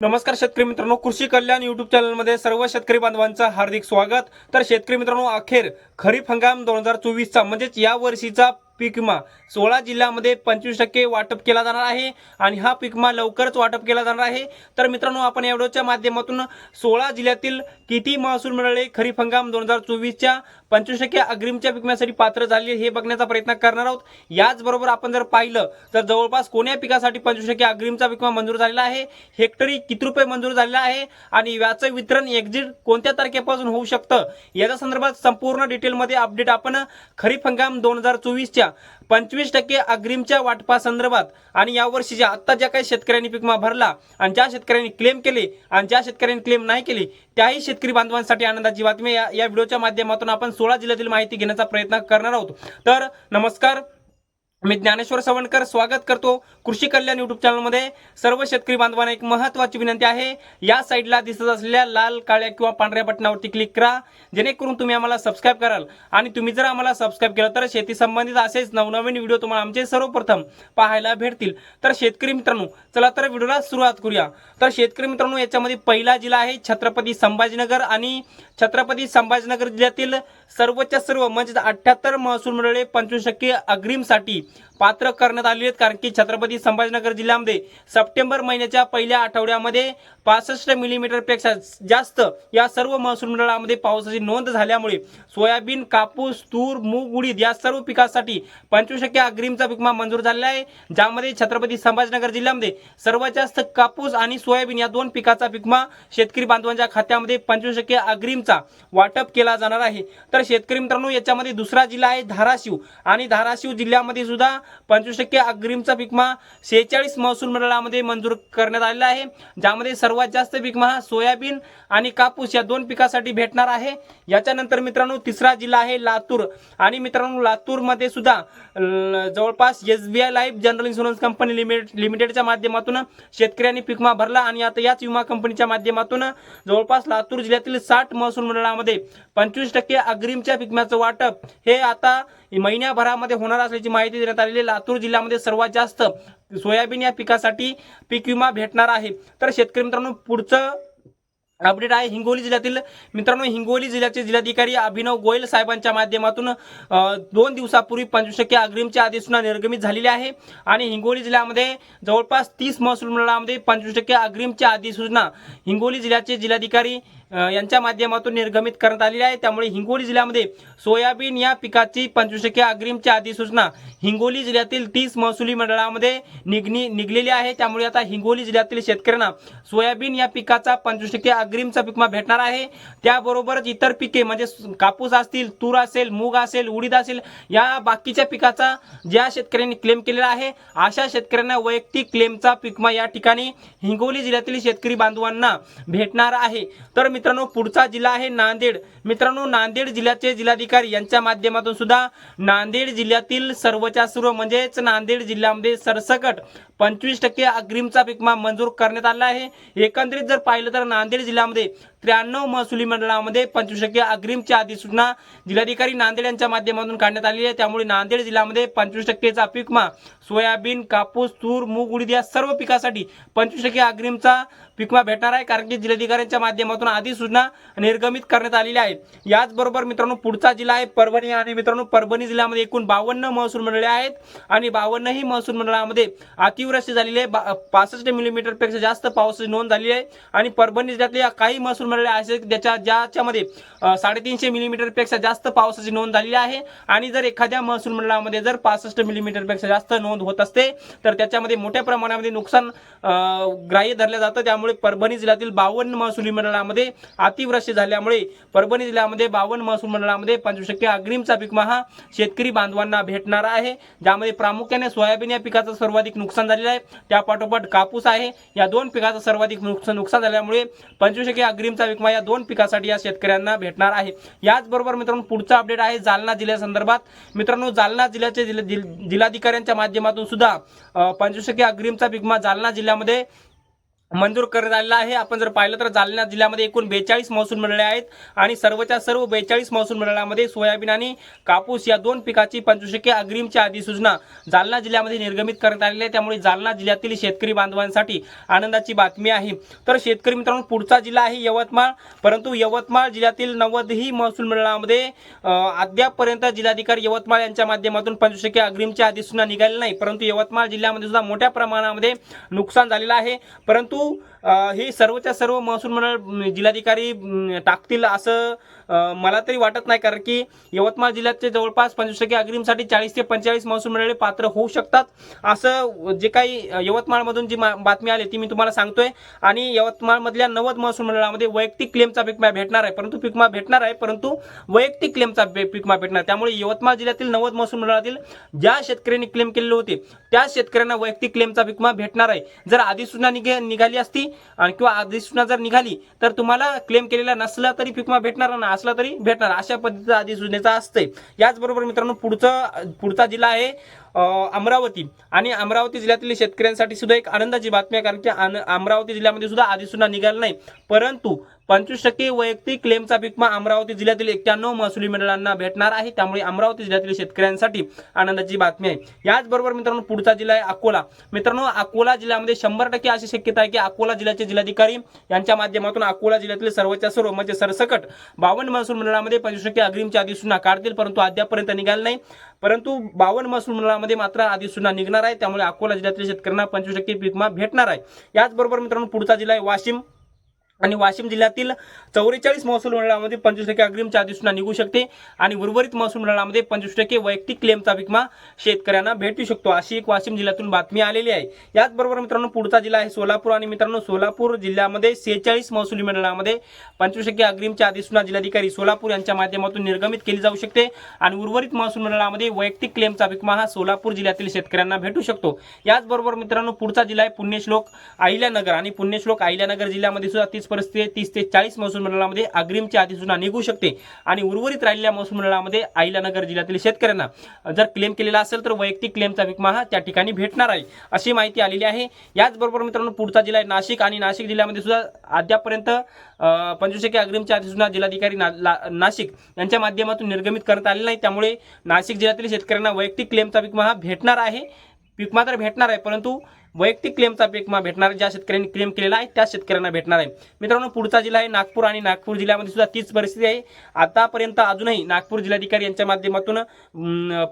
नमस्कार शेतकरी मित्रांनो कृषी कल्याण युट्यूब चॅनलमध्ये सर्व शेतकरी बांधवांचं हार्दिक स्वागत. तर शेतकरी मित्रांनो अखेर खरीप हंगाम दोन हजार चोवीसचा म्हणजेच या वर्षीचा पीक विमा. सोळा जिल्ह्यामध्ये पंचवीस टक्के वाटप केला जाणार आहे आणि हा पीक विमा लवकरच वाटप केला जाणार आहे. तर मित्रांनो आपण या व्हिडिओच्या माध्यमातून सोळा जिल्ह्यातील किती महसूल मिळाले खरीप हंगाम दोन हजार चोवीसच्या पंचवीस टक्के अग्रिमच्या पीक विम्यासाठी पात्र झाले हे बघण्याचा प्रयत्न करणार आहोत. याचबरोबर आपण जर पाहिलं तर जवळपास कोण्या पिकासाठी पंचवीस टक्के अग्रिमचा पीक विमा मंजूर झालेला आहे? हेक्टरी किती रुपये मंजूर झालेला आहे? आणि व्याचं वितरण एक्झिट कोणत्या तारखेपासून होऊ शकतं? याच्या संदर्भात संपूर्ण डिटेलमध्ये अपडेट आपण खरीप हंगाम दोन हजार चोवीसच्या पंचवीस टक्के अग्रिमच्या वाटपासंदर्भात आणि यावर्षीच्या आत्ता ज्या काही शेतकऱ्यांनी पीक विमा भरला आणि ज्या शेतकऱ्यांनी क्लेम केले आणि ज्या शेतकऱ्यांनी क्लेम नाही केले त्याही शेतकरी बांधवांसाठी आनंदाची बातमी या या व्हिडिओच्या माध्यमातून आपण सोळा जिल्ह्यातील माहिती घेण्याचा प्रयत्न करणार आहोत. तर नमस्कार मी ज्ञानेश्वर सवणकर स्वागत करतो कृषी कल्याण युट्यूब चॅनलमध्ये सर्व शेतकरी बांधवांना एक महत्त्वाची विनंती आहे. या साईडला दिसत असलेल्या लाल काळ्या किंवा पांढऱ्या बटनावरती क्लिक करा. जेणेकरून तुम्ही आम्हाला सबस्क्राईब कराल. आणि तुम्ही जर आम्हाला सबस्क्राईब केलं तर शेती संबंधित असेच नवनवीन व्हिडिओ तुम्हाला आमचे सर्वप्रथम पाहायला भेटतील. तर शेतकरी मित्रांनो चला तर व्हिडिओला सुरुवात करूया. तर शेतकरी मित्रांनो याच्यामध्ये पहिला जिल्हा आहे छत्रपती संभाजीनगर. आणि छत्रपती संभाजीनगर जिल्ह्यातील सर्वच्या सर्व म्हणजे अठ्ठ्याहत्तर महसूल मंडळे पंचवीस टक्के अग्रिमसाठी पात्र करण्यात आली आहेत. कारण की छत्रपती संभाजीनगर जिल्ह्यामध्ये सप्टेंबर महिन्याच्या पहिल्या आठवड्यामध्ये पासष्ट मिलीमीटरपेक्षा जास्त या सर्व महसूल मंडळामध्ये पावसाची नोंद झाल्यामुळे सोयाबीन कापूस तूर मूग उडीद या सर्व पिकासाठी पंचवीस टक्के अग्रिमचा पिकमा मंजूर झालेला आहे. ज्यामध्ये छत्रपती संभाजीनगर जिल्ह्यामध्ये सर्वात जास्त कापूस आणि सोयाबीन या दोन पिकाचा पिकमा शेतकरी बांधवांच्या खात्यामध्ये पंचवीस टक्के अग्रिमचा वाटप केला जाणार आहे. तर शेतकरी मित्रांनो याच्यामध्ये दुसरा जिल्हा आहे धाराशिव. आणि धाराशिव जिल्ह्यामध्ये सुद्धा पंचवीस टक्के अग्रिमचा पिकमा शेहेचाळीस महसूल मंडळामध्ये मंजूर करण्यात आलेला आहे. ज्यामध्ये सर्वात जास्त पीक हा सोयाबीन आणि कापूस या दोन पिकासाठी भेटणार आहे. याच्यानंतर मित्रांनो तिसरा जिल्हा आहे लातूर. आणि मित्रांनो लातूरमध्ये सुद्धा जवळपास S B I life general insurance company limited लिमिटेडच्या माध्यमातून शेतकऱ्यांनी पिकमा भरला आणि आता याच विमा कंपनीच्या माध्यमातून जवळपास लातूर जिल्ह्यातील साठ महसूल मंडळामध्ये पंचवीस टक्के अग्रिमच्या पिकम्याचं वाटप. हे आता महिन्याभरामध्ये होणार असल्याची माहिती देण्यात आलेली लातूर जिल्ह्यामध्ये सर्वात जास्त सोयाबीन या पिकासाठी पीक विमा भेटणार आहे. तर शेतकरी मित्रांनो पुढचं अपडेट आहे हिंगोली जिल्ह्यातील. मित्रांनो हिंगोली जिल्ह्याचे जिल्हाधिकारी अभिनव गोयल साहेबांच्या माध्यमातून दोन दिवसापूर्वी पंचवीस टक्के अग्रिमची अधिसूचना निर्गमित झालेली आहे. आणि हिंगोली जिल्ह्यामध्ये जवळपास तीस महसूल मंडळामध्ये पंचवीस टक्के अग्रिमची अधिसूचना हिंगोली जिल्ह्याचे जिल्हाधिकारी यांच्या माध्यमातून निर्गमित करण्यात आलेली आहे. त्यामुळे हिंगोली जिल्ह्यामध्ये सोयाबीन या पिकाची पंचवीस टक्के अग्रिमची अधिसूचना हिंगोली जिल्ह्यातील तीस महसुली मंडळामध्ये निघणी निघलेली आहे. त्यामुळे आता हिंगोली जिल्ह्यातील शेतकऱ्यांना सोयाबीन या पिकाचा पंचवीस टक्के अग्रिमचा पिकमा भेटणार आहे. त्याबरोबरच इतर पिके म्हणजे कापूस असतील तूर असेल मूग असेल उडीद असेल या बाकीच्या पिकाचा ज्या शेतकऱ्यांनी क्लेम केलेला आहे अशा शेतकऱ्यांना वैयक्तिक क्लेमचा पिकमा या ठिकाणी हिंगोली जिल्ह्यातील शेतकरी बांधवांना भेटणार आहे. तर मित्रांनो पुढचा जिल्हा आहे नांदेड. मित्रांनो नांदेड जिल्ह्याचे जिल्हाधिकारी यांच्या माध्यमातून सुद्धा नांदेड जिल्ह्यातील सर्वच्या सर्व म्हणजेच नांदेड जिल्ह्यामध्ये सरसकट पंचवीस टक्के अग्रिमचा पिकमा मंजूर करण्यात आला आहे. एकंदरीत जर पाहिलं तर नांदेड जिल्ह्यामध्ये त्र्याण्णव महसुली मंडळामध्ये पंचवीस टक्के अग्रिमची अधिसूचना जिल्हाधिकारी नांदेड यांच्या माध्यमातून काढण्यात आली आहे. त्यामुळे नांदेड जिल्ह्यामध्ये पंचवीस टक्केचा पिकमा सोयाबीन कापूस तूर मूग उडीद या सर्व पिकासाठी पंचवीस टक्के अग्रिमचा पिकमा भेटणार आहे. कारण की जिल्हाधिकाऱ्यांच्या माध्यमातून आधी सूचना निर्गमित करण्यात आलेली आहे. याचबरोबर मित्रांनो पुढचा जिल्हा आहे परभणी आणि मित्रांनो परभणी जिल्ह्यामध्ये एकूण बावन्न महसूल मंडळे आहेत आणि बावन्नही महसूल मंडळामध्ये अतिवृष्टी झालेली आहे. बा- पासष्ट मिलीमीटरपेक्षा जास्त पावसाची नोंद झाली आहे आणि परभणी जिल्ह्यातल्या काही महसूल मंडळे असे ज्याच्या ज्याच्यामध्ये साडेतीनशे मिलीमीटरपेक्षा जास्त पावसाची नोंद झालेली आहे आणि जर एखाद्या महसूल मंडळामध्ये जर पासष्ट मिलीमीटरपेक्षा जास्त नोंद होत असते तर त्याच्यामध्ये मोठ्या प्रमाणामध्ये नुकसान ग्राह्य धरलं जातं. त्यामुळे परभणी जिल्ह्यातील बावन्न महसुली मंडळामध्ये अतिवृष्टी झाल्यामुळे परभणी जिल्ह्यामध्ये बावन्न महसूल मंडळामध्ये पंचवीस टक्के अग्रिमचा पिकमा हा शेतकरी बांधवांना भेटणार आहे. ज्यामध्ये प्रामुख्याने सोयाबीन या पिकाचं सर्वाधिक नुकसान झालेलं आहे. त्यापाठोपाठ कापूस आहे. या दोन पिकाचं सर्वाधिक नुकसान नुकसान झाल्यामुळे पंचवीस टक्के अग्रिमचा विकमा या दोन पिकासाठी या शेतकऱ्यांना भेटणार आहे. याचबरोबर मित्रांनो पुढचा अपडेट आहे जालना जिल्ह्यासंदर्भात मित्रांनो जालना जिल्ह्याचे जिल्हा- जिल्हाधिकाऱ्यांच्या माध्यमातून सुद्धा पंचवीस टक्के अग्रिमचा पिकमा जालना जिल्ह्यामध्ये मंजूर करण्यात आलेला आहे. आपण जर पाहिलं तर जालना जिल्ह्यामध्ये एकूण बेचाळीस महसूल मंडळे आहेत आणि सर्वच्या सर्व बेचाळीस महसूल मंडळामध्ये सोयाबीन आणि कापूस या दोन पिकाची पंचवीस टक्के अग्रिमची अधिसूचना जालना जिल्ह्यामध्ये निर्गमित करण्यात आलेली आहे. त्यामुळे जालना जिल्ह्यातील शेतकरी बांधवांसाठी आनंदाची बातमी आहे. तर शेतकरी मित्रांनो पुढचा जिल्हा आहे यवतमाळ. परंतु यवतमाळ जिल्ह्यातील नव्वदही महसूल मंडळामध्ये अद्यापपर्यंत जिल्हाधिकारी यवतमाळ यांच्या माध्यमातून पंचवीस टक्के अग्रिमची अधिसूचना निघाली नाही. परंतु यवतमाळ जिल्ह्यामध्ये सुद्धा मोठ्या प्रमाणामध्ये नुकसान झालेलं आहे. परंतु know ही सर्वच्या सर्व महसूल मंडळ जिल्हाधिकारी टाकतील असं मला तरी वाटत नाही. कारण की यवतमाळ जिल्ह्याचे जवळपास पंचवीस टक्के अग्रिमसाठी चाळीस ते पंचेचाळीस महसूल मंडळे पात्र होऊ शकतात. असं जे काही यवतमाळमधून जी मा- बातमी आली ती मी तुम्हाला सांगतोय. आणि यवतमाळमधल्या नव्वद महसूल मंडळामध्ये वैयक्तिक क्लेमचा पिकमा भेटणार आहे. परंतु पिकमा भेटणार आहे परंतु वैयक्तिक क्लेमचा पिकमा भेटणार. त्यामुळे यवतमाळ जिल्ह्यातील नव्वद महसूल मंडळातील ज्या शेतकऱ्यांनी क्लेम केलेले होते त्या शेतकऱ्यांना वैयक्तिक क्लेमचा पिकमा भेटणार आहे. जर अधिसूचना निघे निघाली असती आणि किंवा अधिसूचना जर निघाली तर तुम्हाला क्लेम केलेला नसला तरी फिकमा भेटणार ना असला तरी भेटणार. अशा पद्धतीचा अधिसूचनेचा असते याचबरोबर मित्रांनो पुढचं पुढचा जिल्हा आहे अमरावती. आणि अमरावती जिल्ह्यातील शेतकऱ्यांसाठी सुद्धा एक आनंदाची बातमी आहे कारण की अमरावती जिल्ह्यामध्ये सुद्धा अधिसूचना निघाली नाही. परंतु पंचवीस टक्के वैयक्तिक क्लेमचा पिकमा अमरावती जिल्ह्यातील एक्क्याण्णव महसुली मंडळांना भेटणार आहे. त्यामुळे अमरावती जिल्ह्यातील शेतकऱ्यांसाठी आनंदाची बातमी आहे. याचबरोबर मित्रांनो पुढचा जिल्हा आहे अकोला. मित्रांनो अकोला जिल्ह्यामध्ये शंभर टक्के अशी शक्यता आहे की अकोला जिल्ह्याचे जिल्हाधिकारी यांच्या माध्यमातून अकोला जिल्ह्यातील सर्वच्या सर्व म्हणजे सरसकट बावन्न महसूल मंडळामध्ये पंचवीस टक्के अग्रिमची अधिसूचना काढतील परंतु अद्यापर्यंत निघाली नाही. परंतु बावन्न महसूल मंडळामध्ये मात्र अधिसूचना निघणार आहे. त्यामुळे अकोला जिल्ह्यातील शेतकऱ्यांना पंचवीस टक्के पीकमा भेटणार आहे. याचबरोबर मित्रांनो पुढचा जिल्हा आहे वाशिम. आणि वाशिम जिल्ह्यातील चौवेचाळीस महसूल मंडळामध्ये पंचवीस टक्के अग्रिमची अधिसूचना निघू शकते. आणि उर्वरित महसूल मंडळामध्ये पंचवीस टक्के वैयक्तिक क्लेमचा विमा शेतकऱ्यांना भेटू शकतो अशी एक वाशिम जिल्ह्यातून बातमी आलेली आहे. याचबरोबर मित्रांनो पुढचा जिल्हा आहे सोलापूर आणि मित्रांनो सोलापूर जिल्ह्यामध्ये सेहेचाळीस महसूल मंडळामध्ये पंचवीस टक्के अग्रिमची अधिसूचना जिल्हाधिकारी सोलापूर यांच्या माध्यमातून निर्गमित केली जाऊ शकते आणि उर्वरित महसूल मंडळामध्ये वैयक्तिक क्लेमचा विमा हा सोलापूर जिल्ह्यातील शेतकऱ्यांना भेटू शकतो. याचबरोबर मित्रांनो पुढचा जिल्हा आहे पुण्यश्लोक अहिल्यानगर आणि पुण्यश्लोक अहिल्यानगर जिल्ह्यामध्ये सुद्धा तीस परिस्थिती आहे. तीस ते चाळीस महसूल मंडळामध्ये अग्रिमची अधिसूचना निघू शकते आणि उर्वरित राहिलेल्या महसूल मंडळामध्ये अहिल्यानगर जिल्ह्यातील शेतकऱ्यांना जर क्लेम केलेला असेल तर वैयक्तिक क्लेमचा विकमा हा त्या ठिकाणी भेटणार आहे अशी माहिती आलेली आहे याचबरोबर मित्रांनो पुढचा जिल्हा आहे नाशिक आणि नाशिक जिल्ह्यामध्ये सुद्धा अद्यापर्यंत पंचवीस अग्रिमची अधिसूचना जिल्हाधिकारी ना, ला- नाशिक यांच्या माध्यमातून निर्गमित करण्यात आलेली नाही त्यामुळे नाशिक जिल्ह्यातील शेतकऱ्यांना वैयक्तिक क्लेमचा विकमा हा भेटणार आहे विकमा तर भेटणार आहे परंतु वैयक्तिक क्लेमचा विमा भेटणार ज्या शेतकऱ्यांनी क्लेम केलेला आहे त्या शेतकऱ्यांना भेटणार आहे. मित्रांनो पुढचा जिल्हा आहे नागपूर आणि नागपूर जिल्ह्यामध्ये सुद्धा तीच परिस्थिती आहे. आतापर्यंत अजूनही नागपूर जिल्हाधिकारी यांच्या माध्यमातून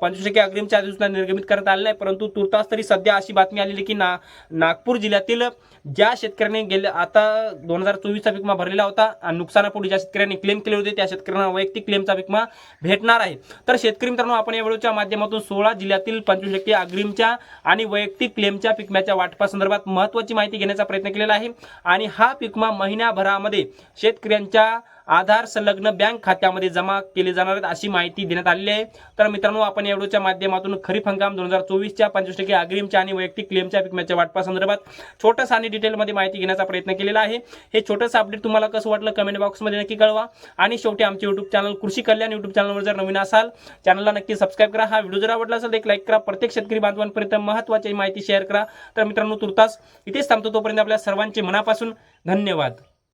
पंचवीस टक्के अग्रिमच्या अधिसूचना निर्गमित करण्यात आलेली आहे. परंतु तुर्तास तरी सध्या अशी बातमी आलेली की ना नागपूर जिल्ह्यातील ज्या शेतकऱ्यांनी गेल्या आता दोन हजार चोवीसचा विमा भरलेला होता आणि नुकसानापुढे ज्या शेतकऱ्यांनी क्लेम केले होते त्या शेतकऱ्यांना वैयक्तिक क्लेमचा विमा भेटणार आहे. तर शेतकरी मित्रांनो आपण या व्हिडिओच्या माध्यमातून सोळा जिल्ह्यातील पंचवीस टक्के अग्रिमच्या आणि वैयक्तिक क्लेमच्या पिकम्याच्या वाटपासंदर्भात महत्त्वाची माहिती घेण्याचा प्रयत्न केलेला आहे. आणि हा पिकमा महिन्याभरामध्ये शेतकऱ्यांच्या आधार संलग्न बँक खात्यामध्ये जमा केले जाणार आहेत अशी माहिती देण्यात आलेली आहे. तर मित्रांनो आपण या व्हिडिओच्या माध्यमातून खरीप हंगाम दोन हजार चोवीसच्या पंचवीस टक्के अग्रिमच्या आणि वैयक्तिक क्लेमच्या पिकम्याच्या वाटपासंदर्भात छोटंसं आणि डिटेलमध्ये माहिती घेण्याचा प्रयत्न केलेला आहे. हे छोटंसं अपडेट तुम्हाला कसं वाटलं कमेंट बॉक्समध्ये नक्की कळवा. आणि शेवटी आमचे युट्यूब चॅनल कृषी कल्याण युट्यूब चॅनलवर जर नवीन असाल चॅनलला नक्की सबस्क्राईब करा. हा व्हिडिओ जर आवडला असेल एक लाईक करा. प्रत्येक शेतकरी बांधवांपर्यंत महत्त्वाची माहिती शेअर करा. तर मित्रांनो तुर्तास इथेच थांबतो तोपर्यंत आपल्या सर्वांचे मनापासून धन्यवाद.